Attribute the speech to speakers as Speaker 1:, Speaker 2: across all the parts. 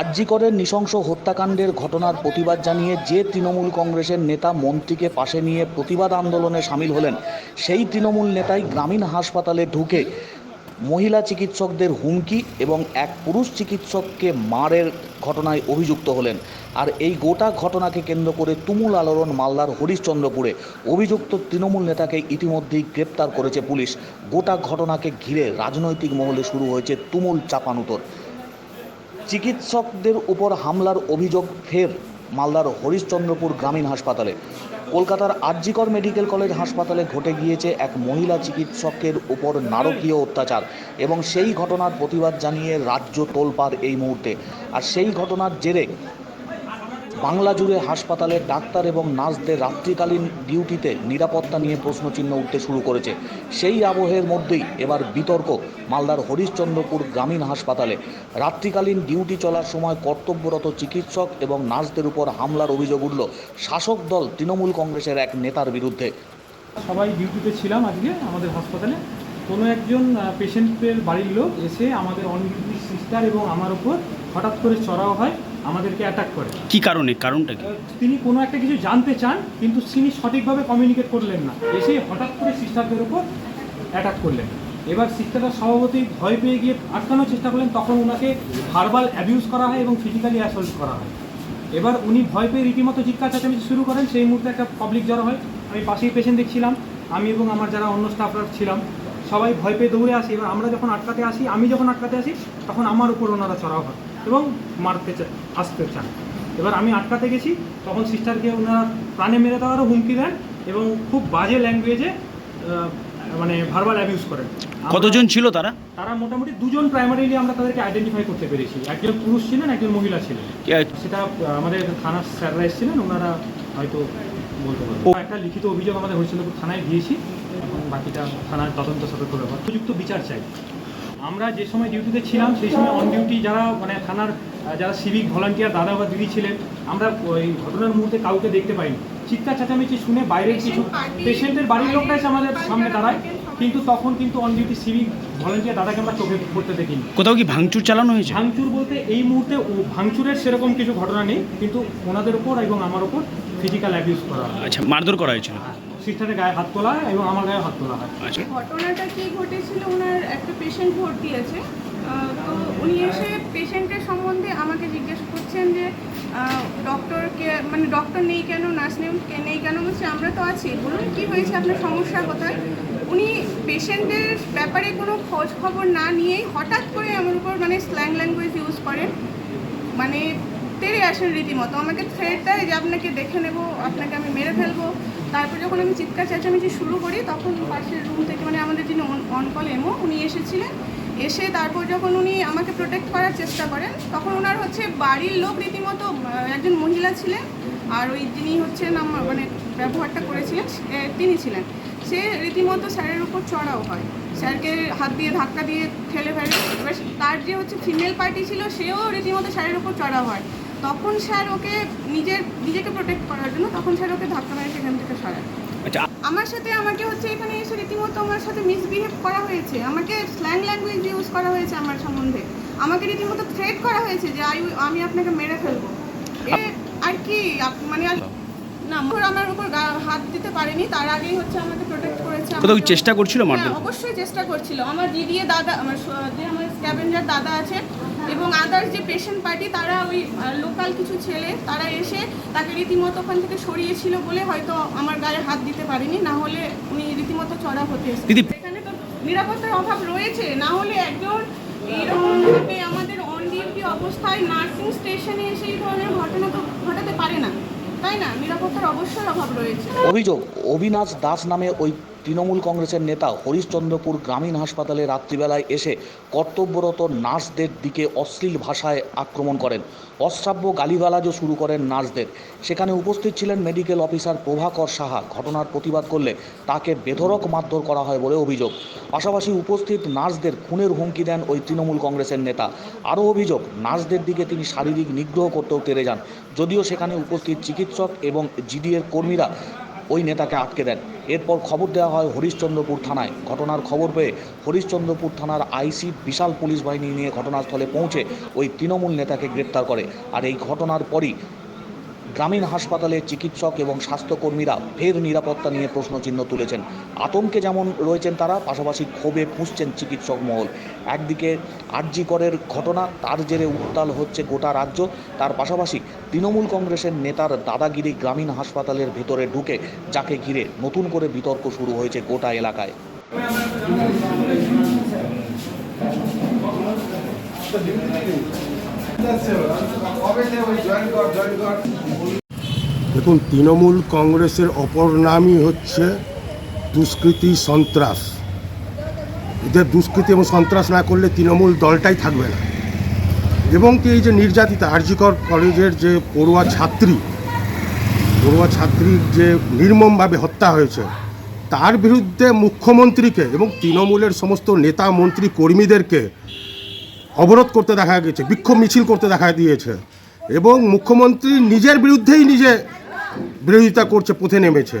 Speaker 1: আরজিকরের নৃশংস হত্যাকাণ্ডের ঘটনার প্রতিবাদ জানিয়ে যে তৃণমূল কংগ্রেসের নেতা মন্ত্রীকে পাশে নিয়ে প্রতিবাদ আন্দোলনে সামিল হলেন, সেই তৃণমূল নেতাই গ্রামীণ হাসপাতালে ঢুকে মহিলা চিকিৎসকদের হুমকি এবং এক পুরুষ চিকিৎসককে মারের ঘটনায় অভিযুক্ত হলেন। আর এই গোটা ঘটনাকে কেন্দ্র করে তুমুল আলোড়ন মালদার হরিশ্চন্দ্রপুরে। অভিযুক্ত তৃণমূল নেতাকে ইতিমধ্যেই গ্রেপ্তার করেছে পুলিশ। গোটা ঘটনাকে ঘিরে রাজনৈতিক মহলে শুরু হয়েছে তুমুল চাপানুতর। চিকিৎসকদের উপর হামলার অভিযোগ ফের মালদার হরিশ্চন্দ্রপুর গ্রামীণ হাসপাতালে। কলকাতার আরজিকর মেডিকেল কলেজ হাসপাতালে ঘটে গিয়েছে এক মহিলা চিকিৎসকের উপর নারকীয় অত্যাচার এবং সেই ঘটনার প্রতিবাদ জানিয়ে রাজ্য তোলপাড় এই মুহূর্তে। আর সেই ঘটনার জেরে বাংলা জুড়ে হাসপাতালের ডাক্তার এবং নার্সদের রাত্রিকালীন ডিউটিতে নিরাপত্তা নিয়ে প্রশ্নচিহ্ন উঠতে শুরু করেছে। সেই আবহের মধ্যেই এবার বিতর্ক মালদার হরিশ্চন্দ্রপুর গ্রামীণ হাসপাতালে। রাত্রিকালীন ডিউটি চলার সময় কর্তব্যরত চিকিৎসক এবং নার্সদের উপর হামলার অভিযোগ উঠল শাসক দল তৃণমূল কংগ্রেসের এক নেতার বিরুদ্ধে।
Speaker 2: সবাই ডিউটিতে ছিলাম আজকে আমাদের হাসপাতালে। কোনো একজন পেশেন্টের বাড়ির লোক এসে আমাদের অন সিস্টার এবং আমার উপর হঠাৎ করে চড়াও হয়। আমাদেরকে অ্যাটাক করে।
Speaker 3: কি কারণে? কারণটা কি?
Speaker 2: তিনি কোনো একটা কিছু জানতে চান কিন্তু তিনি সঠিকভাবে কমিউনিকেট করলেন না। এসে হঠাৎ করে সিস্টারদের উপর অ্যাটাক করলেন। এবার সিস্টাররা স্বভাবতই ভয় পেয়ে গিয়ে আটকানোর চেষ্টা করলেন। তখন ওনাকে ভার্বাল অ্যাবিউজ করা হয় এবং ফিজিক্যালি অ্যাসল্ট করা হয়। এবার উনি ভয় পেয়ে রীতিমতো চেঁচামেচি শুরু করেন। সেই মুহূর্তে একটা পাবলিক জড়ো হয়। আমি পাশেই পেশেন্ট দেখছিলাম। আমি এবং আমার যারা অন্য স্টাফরা ছিলাম সবাই ভয় পেয়ে দৌড়ে আসি। এবার আমরা যখন আটকাতে আসি আমি যখন আটকাতে আসি তখন আমার উপর ওনারা চড়াও হয়। এবং মারতে আসতে চান। এবার আমি আটকাতে গেছি তখন সিস্টারকে ওনারা প্রাণে মেরে দেওয়ারও হুমকি দেন এবং খুব বাজে ল্যাঙ্গুয়েজে মানে ভার্বাল অ্যাবিউজ করেন।
Speaker 3: কতজন ছিল তারা?
Speaker 2: তারা মোটামুটি দুজন প্রাইমারিলি আমরা তাদেরকে আইডেন্টিফাই করতে পেরেছি। একজন পুরুষ ছিলেন একজন মহিলা ছিলেন। সেটা আমাদের থানার স্যাররা এসেছিলেন ওনারা হয়তো বলতে পারবেন। একটা লিখিত অভিযোগ আমাদের হরিশ্চন্দ্রপুর থানায় দিয়েছি এবং বাকিটা থানার তদন্ত সাপেক্ষ ব্যাপার উপযুক্ত বিচার চাই। আমরা যে সময় ডিউটিতে ছিলাম সেই সময় অন ডিউটি যারা মানে থানার যারা সিভিক ভলান্টিয়ার দাদা বা দিদি ছিলেন আমরা ওই ঘটনার মুহূর্তে কাউকে দেখতে পাইনি। চিৎকার চেঁচামেচি শুনে বাইরের কিছু পেশেন্টের বাড়ির লোকটা এসে আমাদের সামনে দাঁড়ায় কিন্তু তখন কিন্তু অন ডিউটি সিভিক ভলান্টিয়ার দাদাকে আমরা চোখে পড়তে দেখিনি।
Speaker 3: কোথাও কি ভাঙচুর চালানো হয়েছে?
Speaker 2: ভাঙচুর বলতে এই মুহূর্তে ও ভাঙচুরের সেরকম কিছু ঘটনা নেই কিন্তু ওনাদের উপর এবং আমার উপর ফিজিক্যাল অ্যাবিউজ করা। হয়
Speaker 3: আচ্ছা মারধর করা হয়েছিল।
Speaker 2: সিস্টারের গায়ে হাত তোলা হয় এবং আমার গায়ে হাত তোলা হয়।
Speaker 3: আচ্ছা।
Speaker 4: ঘটনাটা কি ঘটেছিল? ওনার একটা পেশেন্ট ভর্তি আছে। তো উনি এসে পেশেন্টের সম্বন্ধে আমাকে জিজ্ঞেস করছেন যে ডক্টর কে মানে ডক্টর নেই কেন নার্স নেই নেই কেন? বলছে আমরা তো আছি। বলুন কি হয়েছে? আপনার সমস্যা কোথায়? উনি পেশেন্টের ব্যাপারে কোনো খোঁজ খবর না নিয়েই হঠাৎ করে আমার উপর মানে স্ল্যাং ল্যাঙ্গুয়েজ ইউজ করেন। মানে তেড়ে আসেন রীতিমতো। আমাকে থ্রেট দেয় যে আপনাকে দেখে নেব আপনাকে আমি মেরে ফেলব। যখন আমি চিৎকার চেঁচামেচি শুরু করি, তখন পাশের রুম থেকে মানে আমাদের যিনি অন কল এমও উনি এসেছিলেন। এসে তারপর যখন উনি আমাকে প্রোটেক্ট করার চেষ্টা করেন, তখন ওনার হচ্ছে বাড়ির লোক রীতিমতো একজন মহিলা ছিলেন, আর ওই যিনি হচ্ছেন আমার মানে ব্যবহারটা করেছিলেন তিনি ছিলেন। সে রীতিমতো স্যারের উপর চড়াও হয়। স্যারকে হাত দিয়ে ধাক্কা দিয়ে ঠেলে ফেলে। এবার তার যে হচ্ছে ফিমেল পার্টি ছিল, সেও রীতিমতো স্যারের উপর চড়াও হয়। তখন স্যার ওকে নিজের নিজেকে প্রোটেক্ট করার জন্য তখন স্যার ওকে ধাক্কা মেরে সেখান থেকে সরায়।
Speaker 3: আচ্ছা
Speaker 4: আমার সাথে আমাকে হচ্ছে এখানে এসে রীতিমতো আমার সাথে মিসবিহেভ করা হয়েছে। আমাকে স্ল্যাং ল্যাঙ্গুয়েজ ইউজ করা হয়েছে আমার সম্বন্ধে। আমাকে রীতিমতো থ্রেট করা হয়েছে যে আই- আমি আপনাকে মেরে ফেলব। এ আর কি মানে না মোর আমার উপর হাত দিতে পারেনি। তার আগেই হচ্ছে আমাকে প্রোটেক্ট করেছে
Speaker 3: কোথাও চেষ্টা করছিল
Speaker 4: হ্যাঁ, অবশ্যই চেষ্টা করছিল। আমার দিদি দাদা আমার যে আমার স্ক্যাভেঞ্জার দাদা আছে এবং আদার্স যে পেশেন্ট পার্টি তারা ওই লোকাল কিছু ছেলে তারা এসে তাকে রীতিমতো ওখান থেকে সরিয়েছিল বলে হয়তো আমার গায়ে হাত দিতে পারেনি না হলে উনি রীতিমতো চড়া হতে এখানে তো নিরাপত্তার অভাব রয়েছে না হলে একজন এইরকমভাবে আমাদের অন ডিউটি অবস্থায় নার্সিং স্টেশনে এসে এই ধরনের ঘটনা তো ঘটাতে পারে না তাই না? নিরাপত্তার অবশ্যই অভাব রয়েছে।
Speaker 1: অভিযোগ অবিনাশ দাস নামে ওই তৃণমূল কংগ্রেসের নেতা হরিশ্চন্দ্রপুর গ্রামীণ হাসপাতালে রাত্রিবেলায় এসে কর্তব্যরত নার্সদের দিকে অশ্লীল ভাষায় আক্রমণ করেন। অশ্রাব্য গালিগালাজও শুরু করেন নার্সদের। সেখানে উপস্থিত ছিলেন মেডিকেল অফিসার প্রভাকর সাহা। ঘটনার প্রতিবাদ করলে তাকে বেধরক মারধর করা হয় বলে অভিযোগ। পাশাপাশি উপস্থিত নার্সদের খুনের হুমকি দেন ওই তৃণমূল কংগ্রেসের নেতা। আরও অভিযোগ, নার্সদের দিকে তিনি শারীরিক নিগ্রহ করতেও তেরে যান। যদিও সেখানে উপস্থিত চিকিৎসক এবং জিডিএর কর্মীরা ওই নেতাকে আটকে দেন। এরপর খবর দেওয়া হয় হরিশ্চন্দ্রপুর থানায়। ঘটনার খবর পেয়ে হরিশ্চন্দ্রপুর থানার আইসি বিশাল পুলিশ বাহিনী নিয়ে ঘটনাস্থলে পৌঁছে ওই তৃণমূল নেতাকে গ্রেপ্তার করে। আর এই ঘটনার পরই গ্রামীণ হাসপাতালে চিকিৎসক এবং স্বাস্থ্যকর্মীরা ফের নিরাপত্তা নিয়ে প্রশ্নচিহ্ন তুলেছেন। আতঙ্কে যেমন রয়েছেন তারা, পাশাপাশি ক্ষোভে ফুঁসছেন চিকিৎসক মহল। একদিকে আরজিকরের ঘটনা, তার জেরে উত্তাল হচ্ছে গোটা রাজ্য। তার পাশাপাশি তৃণমূল কংগ্রেসের নেতার দাদাগিরি গ্রামীণ হাসপাতালের ভেতরে ঢুকে যাকে ঘিরে নতুন করে বিতর্ক শুরু হয়েছে গোটা এলাকায়।
Speaker 5: দেখুন, তৃণমূল কংগ্রেসের অপর নামই হচ্ছে দুষ্কৃতি সন্ত্রাস। এদের দুষ্কৃতি এবং সন্ত্রাস না করলে তৃণমূল দলটাই থাকবে না। এবং কি এই যে নির্যাতিতা, আরজিকর কলেজের যে পড়ুয়া ছাত্রী, পড়ুয়া ছাত্রীর যে নির্মমভাবে হত্যা হয়েছে, তার বিরুদ্ধে মুখ্যমন্ত্রীকে এবং তৃণমূলের সমস্ত নেতা, মন্ত্রী, কর্মীদেরকে অবরোধ করতে দেখা গেছে, বিক্ষোভ মিছিল করতে দেখা দিয়েছে। এবং মুখ্যমন্ত্রী নিজের বিরুদ্ধেই নিজে বিরোধিতা করছে, পথে নেমেছে।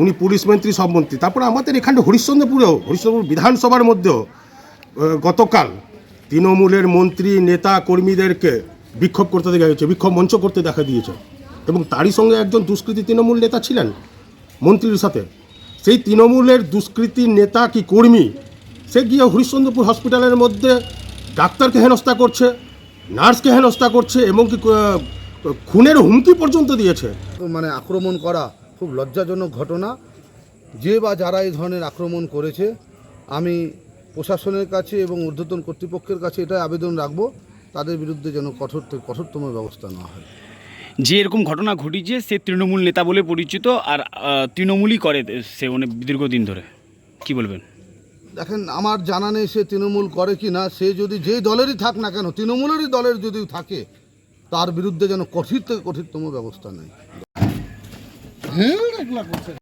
Speaker 5: উনি পুলিশ মন্ত্রী, সব মন্ত্রী। তারপরে আমাদের এখানে হরিশ্চন্দ্রপুরেও, হরিশ্চন্দ্রপুর বিধানসভার মধ্যেও গতকাল তৃণমূলের মন্ত্রী, নেতা, কর্মীদেরকে বিক্ষোভ করতে দেখা গেছে, বিক্ষোভ মঞ্চ করতে দেখা দিয়েছে। এবং তারই সঙ্গে একজন দুষ্কৃতী তৃণমূল নেতা ছিলেন মন্ত্রীর সাথে। সেই তৃণমূলের দুষ্কৃতী নেতা কি কর্মী? সে গিয়ে হরিশ্চন্দ্রপুর হসপিটালের মধ্যে ডাক্তারকে হেনস্থা করছে নার্সকে হেনস্থা করছে এবং কি খুনের হুমকি পর্যন্ত দিয়েছে।
Speaker 6: মানে আক্রমণ করা খুব লজ্জাজনক ঘটনা। যে বা যারা এই ধরনের আক্রমণ করেছে আমি প্রশাসনের কাছে এবং ঊর্ধ্বতন কর্তৃপক্ষের কাছে এটা আবেদন রাখব তাদের বিরুদ্ধে যেন কঠোর থেকে কঠোরতম ব্যবস্থা নেওয়া হয়।
Speaker 3: যে এরকম ঘটনা ঘটিছে সে তৃণমূল নেতা বলে পরিচিত আর তৃণমূলই করে সে অনেক দীর্ঘদিন ধরে। কি বলবেন?
Speaker 6: দেখেন, আমার জানা নেই সে তৃণমূল করে কি না সে যদি যেই দলেরই থাক না কেন, তৃণমূলেরই দলের যদি থাকে, তার বিরুদ্ধে যেন কঠিন থেকে কঠিনতম ব্যবস্থা নেয়